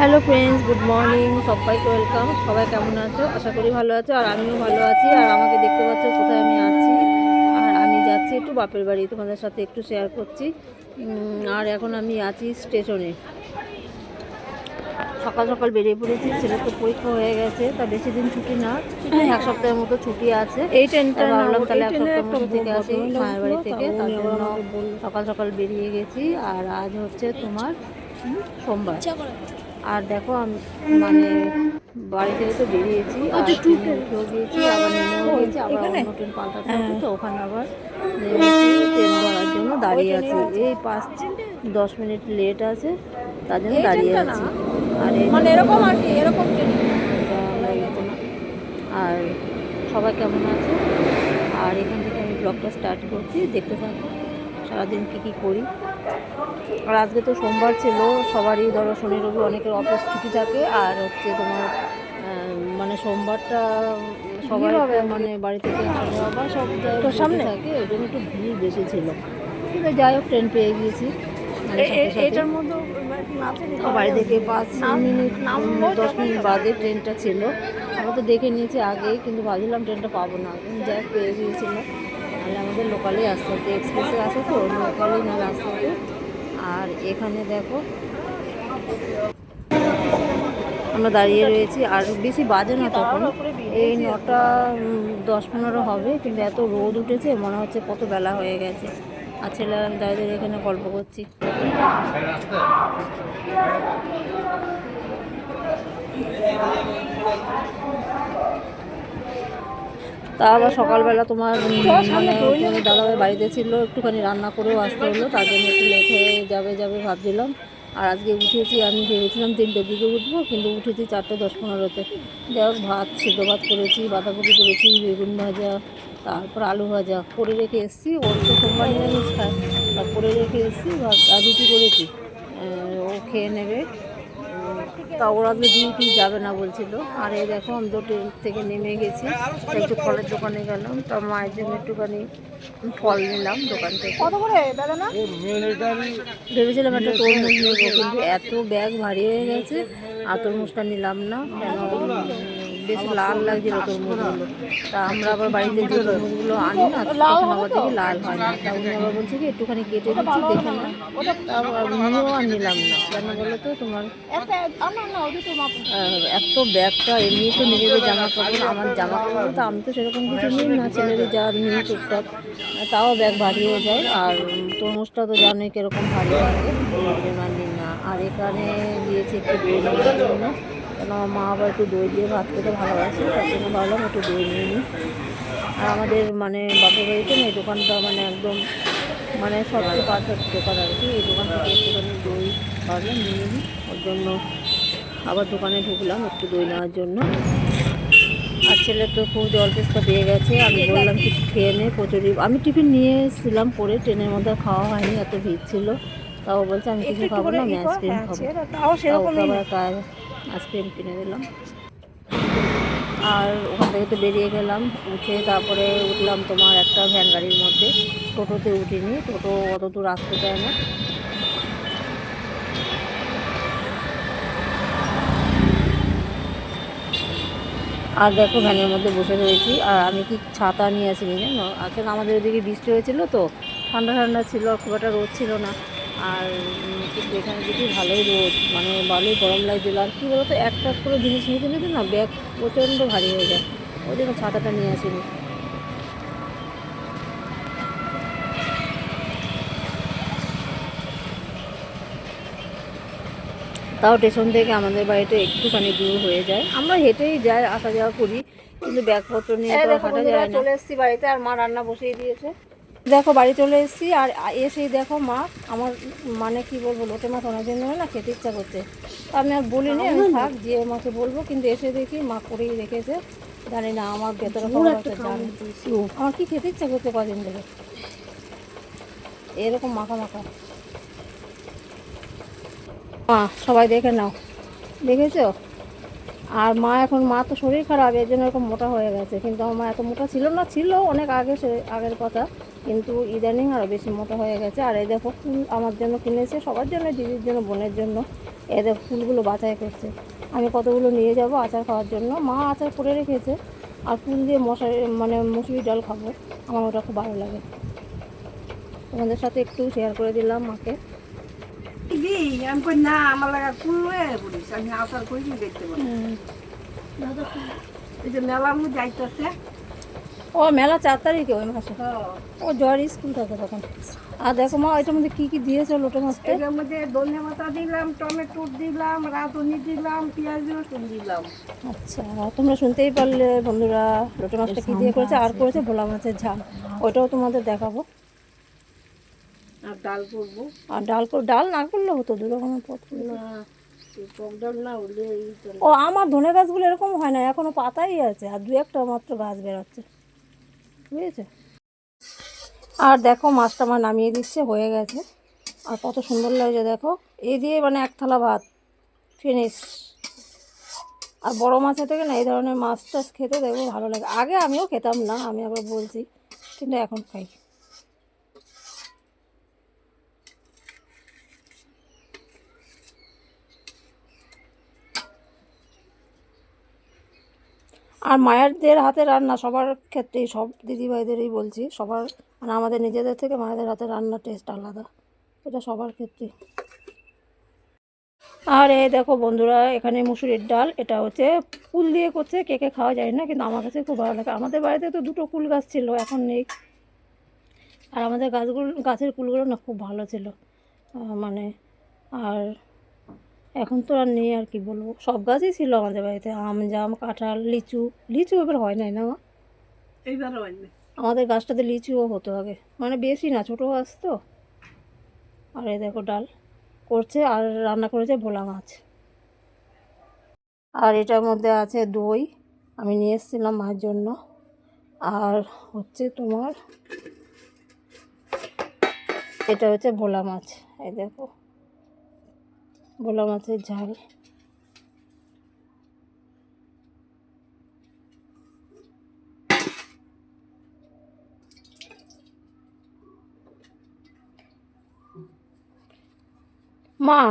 Hello friends good morning সবাইকে welcome. সবাই কেমন আছো? আশা করি ভালো আছো আর আমিও ভালো আছি। আর আমাকে দেখতে পাচ্ছ কোথায় আমি আছি। আর আমি যাচ্ছি একটু বাপের বাড়ি তোমাদের সাথে একটু শেয়ার করছি। আর এখন আমি আছি স্টেশনে সকাল সকাল বেরিয়ে পড়েছি ছেলের তো পরীক্ষা হয়ে গেছে তা বেশি দিন ছুটি না। এক সপ্তাহের মতো ছুটি আছে। এই ট্রেনটা ভাবলাম তাহলে এক সপ্তাহের মতো থেকে আসি মায়ের বাড়ি থেকে। তার জন্য সকাল সকাল বেরিয়ে গেছি আর আজ হচ্ছে তোমার সোমবার। আর দেখো আমি মানে বাড়ি থেকে তো বেরিয়েছি আর ট্রেনে উঠেও গিয়েছি আবার নেমেও গিয়েছি আবার অন্য ট্রেন পাল্টাতে হবে তো ওখানে আবার ট্রেন ধরার জন্য দাঁড়িয়ে আছি। এই পাঁচ দশ মিনিট লেট আছে তার জন্য দাঁড়িয়ে আছি। আর মানে এরকম আর কি এরকম ট্রেন? লাগতো না। আর সবাই কেমন আছে? আর এখান থেকে আমি ব্লগটা স্টার্ট করছি দেখতে থাকো সারাদিন কী কী করি। আর আজকে তো সোমবার ছিল সবারই ধরো শনি রবি অনেকের অফিস ছুটি থাকে আর হচ্ছে তোমার মানে সোমবারটা সবার মানে বাড়ি থেকে সব জায়গায় সামনে? থাকে ওই জন্য একটু ভিড় বেশি ছিল। কিন্তু যাই হোক ট্রেন পেয়ে গিয়েছি। মানে। এটার মধ্যে বাড়ি থেকে পাঁচ মিনিট দশ মিনিট বাদে ট্রেনটা ছিল। আমরা তো দেখে নিয়েছি আগেই কিন্তু ভাবছিলাম ট্রেনটা পাবো না। যাই হোক পেয়ে গিয়েছিল নাহলে আমাদের লোকালেই আসতে হতো এক্সপ্রেসে আসে তো, লোকালেই নাহলে আসতে হতো আর এখানে দেখো, আমরা দাঁড়িয়ে রয়েছি, আর বেশি বাজে না তখন। এই নটা দশ পনেরো হবে, কিন্তু এত রোদ উঠেছে, মনে হচ্ছে কত বেলা হয়ে গেছে। আর ছেলেরা আমি দাঁড়িয়ে এখানে গল্প করছি। তা আবার সকালবেলা তোমার মানে দাদাভাই বাড়িতে ছিল, একটুখানি রান্না করেও আসতে হলো, তার জন্য একটু হয়ে যাবে যাবে ভাবছিলাম। আর আজকে উঠেছি, আমি ভেবেছিলাম তিনটের দিকে উঠবো, কিন্তু উঠেছি চারটে দশ পনেরোতে। যাই হোক, ভাত, সিদ্ধ ভাত করেছি, বাঁধাকপি করেছি, বেগুন ভাজা, তারপর আলু ভাজা। করে রেখে এসেছি, ওর তো সোমবার নিরামিষ খায়, তা করে রেখে এসেছি, ভাত আর রুটি করেছি। ও খেয়ে নেবে। তা ওরা তো ডিউটি যাবে না বলছিল। আর এই দেখো আমি তো ট্রেন থেকে নেমে গেছি। একটু ফলের দোকানে গেলাম। তা মায়ের জন্য একটুখানি ফল নিলাম দোকান থেকে। কত করে? ভেবেছিলাম একটা তরমুজ নেব কিন্তু এত ব্যাগ ভারী হয়ে গেছে আর তরমুজটা নিলাম না কেন বেশ লাল লাগছিল তরমুজগুলো তা আমরা আবার বাড়িতে যে আনি না তখন আবার দেখি লাল হয় না। তা উনি আবার বলছে কি, একটুখানি কেটে দিচ্ছি, দেখে না নিয়েও আর নিলাম না। কেন তো, তোমার এত ব্যাগটা এমনি তো নিজেদের জামা কাপড় আমার জামা কাপড় তো আমি তো সেরকম কিছু নিই না ছেলেদের যা নিই টুকটাক। তাও ব্যাগ ভারী হয়ে যায়, আর তরমুজটা তো জানোই কীরকম ভারী জন্য আর এখানে দিয়েছি একটু কেন আমার মা আবার একটু দই দিয়ে ভাত খেতে ভালোবাসে তার জন্য ভাবলাম একটু দই নিয়ে নিই। আর আমাদের মানে বাপের বাড়িতে না এই দোকানটা মানে একদম মানে সবচেয়ে পারফেক্ট দোকান আর কি। এই দোকান থেকে একটুখানি দই ভাবলাম নিয়ে নিই। ওর জন্য আবার দোকানে ঢুকলাম একটু দই নেওয়ার জন্য। আর ছেলে তো খুব জল পেস্তা পেয়ে গেছে আমি বললাম কিছু খেয়ে নে কচুরি। আমি টিফিন নিয়ে এসেছিলাম পরে ট্রেনের মধ্যে খাওয়া হয়নি এত ভিড় ছিল। তাও বলছে আমি কিছু খাব না আমি আইসক্রিম খাব। তাও আবার আইসক্রিম কিনে দিলাম। আর ওখান থেকে তো বেরিয়ে গেলাম, উঠে তারপরে উঠলাম তোমার একটা ভ্যান গাড়ির মধ্যে। টোটোতে উঠিনি, টোটো অত দূর আসতে চায় না। আর দেখো ভ্যানের মধ্যে বসে রয়েছি, আর আমি কি ছাতা নিয়ে আসিনি জানো? আসলে আমাদের ওদিকে বৃষ্টি হয়েছিল তো? ঠান্ডা ঠান্ডা ছিল, খুব একটা রোদ ছিল না। আর কিন্তু এখানে দেখি ভালোই রোদ মানে ভালোই গরম লাগছিল আর কী বলতো একটা করে জিনিস নিতে নিতে না ব্যাগ প্রচণ্ড ভারী হয়ে যায়। ওই জন্য ছাতাটা নিয়ে আসিনি। তাও স্টেশন থেকে আমাদের বাড়িটা একটুখানি দূর হয়ে যায়। আমরা হেঁটেই যাই আসা যাওয়া করি কিন্তু ব্যাগপত্র নিয়ে তো হাঁটা যায় না। চলে এসেছি বাড়িতে আর মা রান্না বসিয়ে দিয়েছে। দেখো বাড়ি চলে এসেছি আর এসেই দেখো মা আমার মানে কি বলব লোটে মাছ অনেকদিন ধরে না খেতে ইচ্ছা করছে। আমি আর বলিনি আমি থাক যে মাকে বলব কিন্তু এসে দেখি মা করেই রেখেছে। জানি না আমার ভেতরে আমার কি খেতে ইচ্ছা করছে কদিন ধরে? এরকম মাখা মাখা। মা সবাই দেখে নাও। দেখেছ? আর মা এখন, মা তো শরীর খারাপ, এর জন্য এরকম মোটা হয়ে গেছে। কিন্তু আমার মা এত মোটা ছিল না, ছিল অনেক আগে সে, আগের কথা। কিন্তু ইদানিং আরও বেশি মোটা হয়ে গেছে। আর এই দেখো ফুল আমার জন্য কিনেছে, সবার জন্য, দিদির জন্য, বোনের জন্য। এই দেখো ফুলগুলো বাছাই করছে। আমি কতগুলো নিয়ে যাব আচার খাওয়ার জন্য? মা আচার করে রেখেছে। আর ফুল দিয়ে মশারি মানে মুসুরি ডাল খাব। আমার ওটা খুব ভালো লাগে। তোমাদের সাথে একটু শেয়ার করে দিলাম মাকে। দিদি আমি কই না আমার লাগা কুল লয়ে বলিস আমি আসার কই দেখতে পারি এই যে মেলা মু যাইতেছে। ও মেলা চার তারিখে ওই মাসে? ও। জ্বর স্কুল থাকে তখন। আর দেখো মা ওইটার মধ্যে কী কী দিয়েছে লোটে মাছটা? এটার মধ্যে ধনে পাতা দিলাম টমেটো দিলাম রাঁধুনি দিলাম পেঁয়াজ রসুন দিলাম। আচ্ছা তোমরা শুনতেই পারলে বন্ধুরা লোটে মাছটা কী দিয়ে করেছে? আর করেছে ভোলা মাছের ঝাল। ওইটাও তোমাদের দেখাবো। আর ডাল করব। আর ডাল ডাল না করলে হতো দু রকমের পথ না ও আমার ধনে গাছগুলো এরকম হয় না এখনও পাতাই আছে আর দু একটা মাত্র গাছ বেরোচ্ছে। বুঝেছে? আর দেখো মাছটা আমার নামিয়ে দিচ্ছে হয়ে গেছে। আর কত সুন্দর লাগছে দেখো। এই দিয়ে মানে এক থালা ভাত ফিনিশ। আর বড় মাছের থেকে না এই ধরনের মাছ টাছ খেতে দেখব ভালো লাগে। আগে আমিও খেতাম না আমি আবার বলছি কিন্তু এখন খাই। আর মায়েরদের হাতে রান্না সবার ক্ষেত্রেই, সব দিদিভাইদেরই বলছি, সবার মানে আমাদের নিজেদের থেকে মায়েদের হাতে রান্নার টেস্ট আলাদা। এটা সবার ক্ষেত্রে। আর এই দেখো বন্ধুরা, এখানে মুসুরির ডাল, এটা হচ্ছে কুল দিয়ে করছে, কে কে খাওয়া যায় না, কিন্তু আমার কাছে খুব ভালো লাগে। আমাদের বাড়িতে তো দুটো কুল গাছ ছিল, এখন নেই। আর আমাদের গাছগুলো, গাছের কুলগুলো না খুব ভালো ছিল। মানে আর এখন তো আর নেই আর কি বলব। সব গাছই ছিল আমাদের বাড়িতে আম জাম কাঁঠাল লিচু। লিচু এবার হয় নাই না মা? এইবার হয় না আমাদের গাছটাতে লিচুও হতো আগে। মানে বেশি না ছোটো গাছ তো। আর এই দেখো ডাল করছে আর রান্না করেছে ভোলা মাছ। আর এটার মধ্যে আছে দই। আমি নিয়ে এসেছিলাম মায়ের জন্য। আর হচ্ছে তোমার এটা হচ্ছে ভোলা মাছ এই দেখো। ভোলা মাছের ঝাল। মা,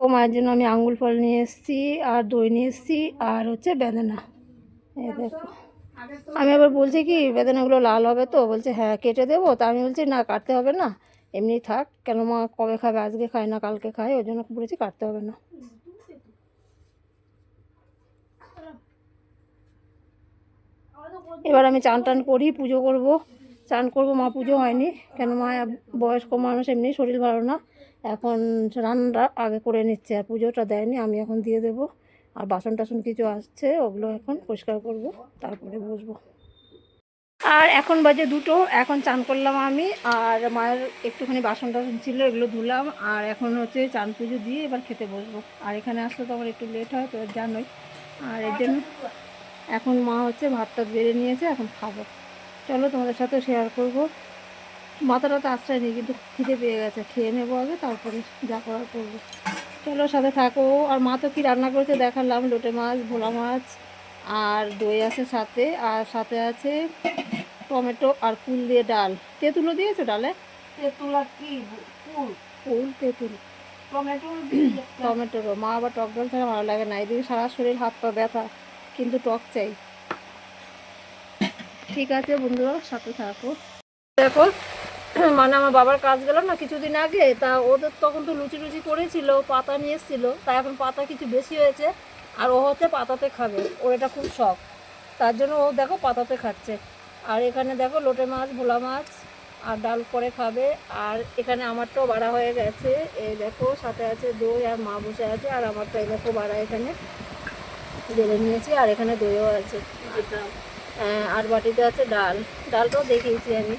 ও মায়ের জন্য আমি আঙ্গুল ফল নিয়ে এসেছি, আর দই নিয়ে এসেছি, আর হচ্ছে বেদানা। এই দেখো। আমি আবার বলছি কি, বেদানাগুলো লাল হবে তো, বলছে হ্যাঁ কেটে দেবো। তা আমি বলছি, না, কাটতে হবে না। এমনি থাক, কেন মা কবে খাবে? আজকে খায় না, কালকে খায়, ওই জন্য বলেছি কাটতে হবে না। এবার আমি চান টান করি, পুজো করব। চান করব, মা পুজো হয়নি, কেন মা বয়স্ক মানুষ, এমনি শরীর ভালো না। এখন রান্না আগে করে নিচ্ছে, আর পুজোটা দেয়নি, আমি এখন দিয়ে দেব। আর বাসন টাসন কিছু আসছে, ওগুলো এখন পরিষ্কার করব, তারপরে বসবো। আর এখন বাজে দুটো, এখন চান করলাম আমি, আর মায়ের একটুখানি বাসন টাসন ছিল, এগুলো ধুলাম, আর এখন হচ্ছে চান পুজো দিয়ে এবার খেতে বসবো। আর এখানে আসলে তো আবার একটু লেট হয়, তো জানোই। আর এর জন্য এখন মা হচ্ছে ভাতটা বেড়ে নিয়েছে, এখন খাব। চলো তোমাদের সাথে শেয়ার করব। মাথাটা তো আশ্রয় নেই, কিন্তু খিদে পেয়ে গেছে। খেয়ে নেব আগে, তারপরে যা করার করব। চলো সাথে থাকো। আর মা তো কী রান্না করেছে দেখালাম, লোটে মাছ, ভোলা মাছ আর দই আছে সাথে আর সাথে আছে টমেটো আর কুল দিয়ে ডাল। তেঁতুলও দিয়েছ ডালে? তেঁতুলা কি? ফুল। কুল তেঁতুল। টমেটো টমেটোরও। মা আবার টক ডাল ছাড়া ভালো লাগে না। এদিকে সারা শরীর হাত পা ব্যথা কিন্তু টক চাই। ঠিক আছে বন্ধুরা সাথে থাকো। দেখো মানে আমার বাবার কাজ গেল না কিছুদিন আগে। তা ওদের তখন তো লুচি লুচি করেছিল পাতা নিয়ে এসেছিল। তা এখন পাতা কিছু বেশি হয়েছে। আর ও হচ্ছে পাতাতে খাবে, ওর এটা খুব শখ। তার জন্য ও দেখো পাতাতে খাচ্ছে। আর এখানে দেখো লোটে মাছ, ভোলা মাছ, আর ডাল করে খাবে। আর এখানে আমারটাও বাড়া হয়ে গেছে। এই দেখো, সাথে আছে দই, আর মা বসে আছে, আর আমারটা এই দেখো বাড়া এখানে জেলে নিয়েছি। আর এখানে দইও আছে। আর বাটিতে আছে ডাল। ডালটাও দেখিয়েছি আমি,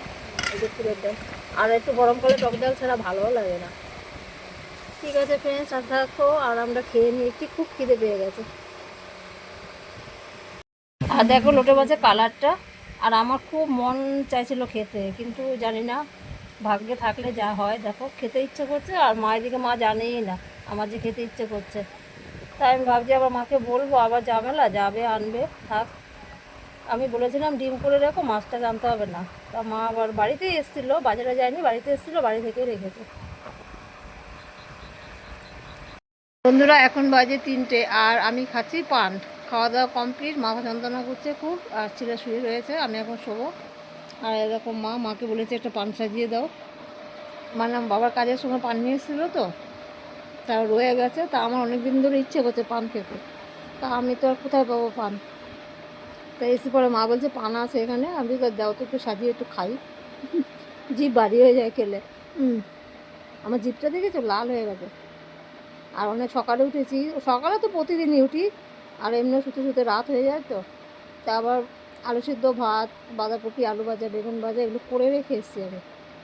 এই যে ফুলের ডাল আর একটু গরম করে টক ডাল ছাড়া ভালোও লাগে না। ঠিক আছে ফ্রেন্ডস সাথে থাকো আর আমরা খেয়ে নিয়েছি খুব খিদে পেয়ে গেছে। আর দেখো লোটে মাছের কালারটা আর আমার খুব মন চাইছিল খেতে, কিন্তু জানি না, ভাগ্যে থাকলে যা হয়। দেখো, খেতে ইচ্ছে করছে, আর মায়ের দিকে মা জানেই না, আমার যে খেতে ইচ্ছে করছে। তাই আমি ভাবছি আবার মাকে বলব, আবার ঝামেলা যাবে, আনবে, থাক। আমি বলেছিলাম, ডিম করে রেখো, মাছটা জানতে হবে না। তা মা আবার বাড়িতেই এসেছিল, বাজারে যায়নি, বাড়িতে এসেছিল, বাড়ি থেকে রেখেছে। বন্ধুরা, এখন বাজে তিনটে আর আমি খাচ্ছি পান। খাওয়া দাওয়া কমপ্লিট। মাথা যন্ত্রণা করছে খুব, আর ছেলে শুয়ে রয়েছে, আমি এখন শোবো। আর এরকম মা, মাকে বলেছে একটা পান সাজিয়ে দাও। মানে বাবার কাজের সময় পান নিয়ে এসেছিল তো, তা রয়ে গেছে। তা আমার অনেক দিন ধরে ইচ্ছে করছে পান খেতে। তা আমি তো আর কোথায় পাবো পান? তা এসে পরে মা বলছে, পান আছে এখানে, আমি তো দাও তো একটু সাজিয়ে, একটু খাই। জিভ বাড়ি হয়ে যায় খেলে। হুম আমার জিভটা দেখেছ? লাল হয়ে গেছে। আর অনেক সকালে উঠেছি। সকালে তো প্রতিদিনই উঠি আর এমনি শুতে শুতে রাত হয়ে যায় তো। তা আবার আলু সিদ্ধ ভাত বাঁধাকপি আলু ভাজা বেগুন ভাজা এগুলো করে রেখে এসেছি আমি।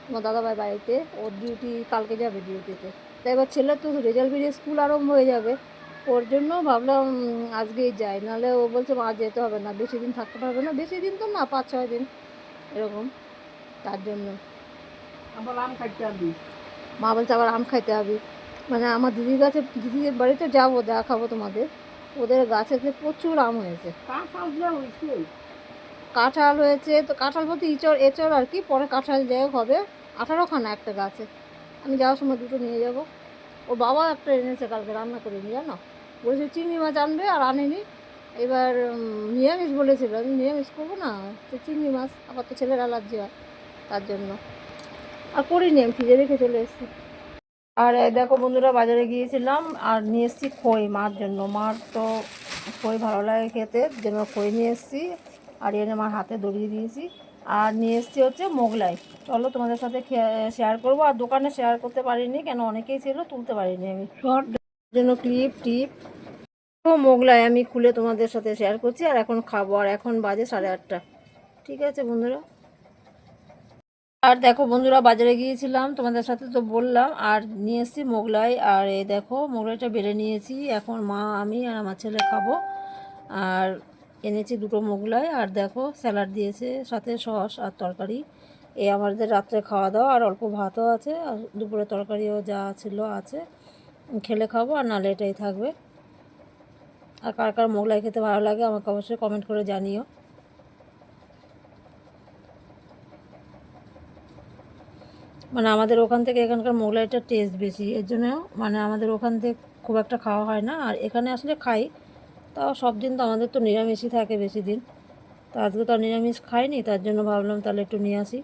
আমার দাদাভাই বাড়িতে ওর ডিউটি কালকে যাবে ডিউটিতে তা। এবার ছেলের তো রেজাল্ট বেরিয়ে স্কুল আরম্ভ হয়ে যাবে। ওর জন্য ভাবলাম আজকেই যাই। নাহলে ও বলছে মা যেতে হবে না। বেশি দিন থাকতে পারবে না। বেশি দিন তো না পাঁচ ছয় দিন এরকম। তার জন্য। আবার আম খাইতে হবে মা বলছে আবার আম খাইতে হবে মানে আমার দিদির কাছে দিদির বাড়িতে যাব দেখাবো তোমাদের। ওদের গাছেতে প্রচুর আম হয়েছে। কাঁঠাল হয়েছে। তো কাঁঠাল বলতে ইচড় এচড় আর কি পরে কাঁঠাল যাই হবে। আঠারোখানা একটা গাছে। আমি যাওয়ার সময় দুটো নিয়ে যাব। ও বাবা একটা এনেছে কালকে রান্না করে নিয়ে জানো? বলেছে চিংড়ি মাছ আনবে আর আনেনি। এবার নিরামিষ বলেছিল। আমি নিরামিষ করব না তো চিংড়ি মাছ। আবার তো ছেলের অ্যালার্জি হয় তার জন্য। আর করিনি আমি ফ্রিজে রেখে চলে এসেছি। আর দেখো বন্ধুরা, বাজারে গিয়েছিলাম আর নিয়ে এসেছি খই মার জন্য। মার তো খই ভালো লাগে খেতে জন্য খই নিয়ে এসেছি। আর এনে মার হাতে দড়িয়ে দিয়েছি। আর নিয়ে এসেছি হচ্ছে মোগলাই। চলো তোমাদের সাথে শেয়ার করব। আর দোকানে শেয়ার করতে পারিনি, কেন অনেকেই ছিল, তুলতে পারিনি আমি। জন্য ক্লিপ টিপ মোগলাই, আমি খুলে তোমাদের সাথে শেয়ার করছি। আর এখন খাব, আর এখন বাজে সাড়ে আটটা। ঠিক আছে বন্ধুরা? আর দেখো বন্ধুরা, বাজারে গিয়েছিলাম, তোমাদের সাথে তো বললাম, আর নিয়ে এসেছি মোগলাই। আর এই দেখো, মোগলাইটা বেড়ে নিয়েছি। এখন মা, আমি আর আমার ছেলে খাব। আর এনেছি দুটো মোগলাই, আর দেখো, স্যালাড দিয়েছে, সাথে সস আর তরকারি। এই আমাদের রাত্রে খাওয়া দাওয়া, আর অল্প ভাতও আছে, আর দুপুরে তরকারিও যা ছিল আছে। খেলে খাব, আর নাহলে এটাই থাকবে। আর কার কার মোগলাই খেতে ভালো লাগে, আমাকে অবশ্যই কমেন্ট করে জানিও। মানে আমাদের ওখান থেকে এখানকার মোগলাইটার টেস্ট বেশি। এর জন্য মানে আমাদের ওখান থেকে খুব একটা খাওয়া হয় না। আর এখানে আসলে খাই। তাও সব দিন তো আমাদের তো নিরামিষই থাকে বেশি দিন। তো আজকে তো নিরামিষ খাইনি, তার জন্য ভাবলাম তাহলে একটু নিয়ে আসি।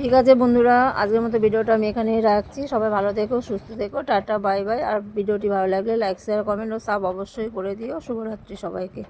ঠিক আছে বন্ধুরা, আজকের মতো ভিডিওটা আমি এখানেই রাখছি। সবাই ভালো থেকো, সুস্থ থেকো, টাটা, বাই বাই। আর ভিডিওটি ভালো লাগলে লাইক শেয়ার কমেন্ট ও সাব অবশ্যই করে দিও। শুভরাত্রি সবাইকে।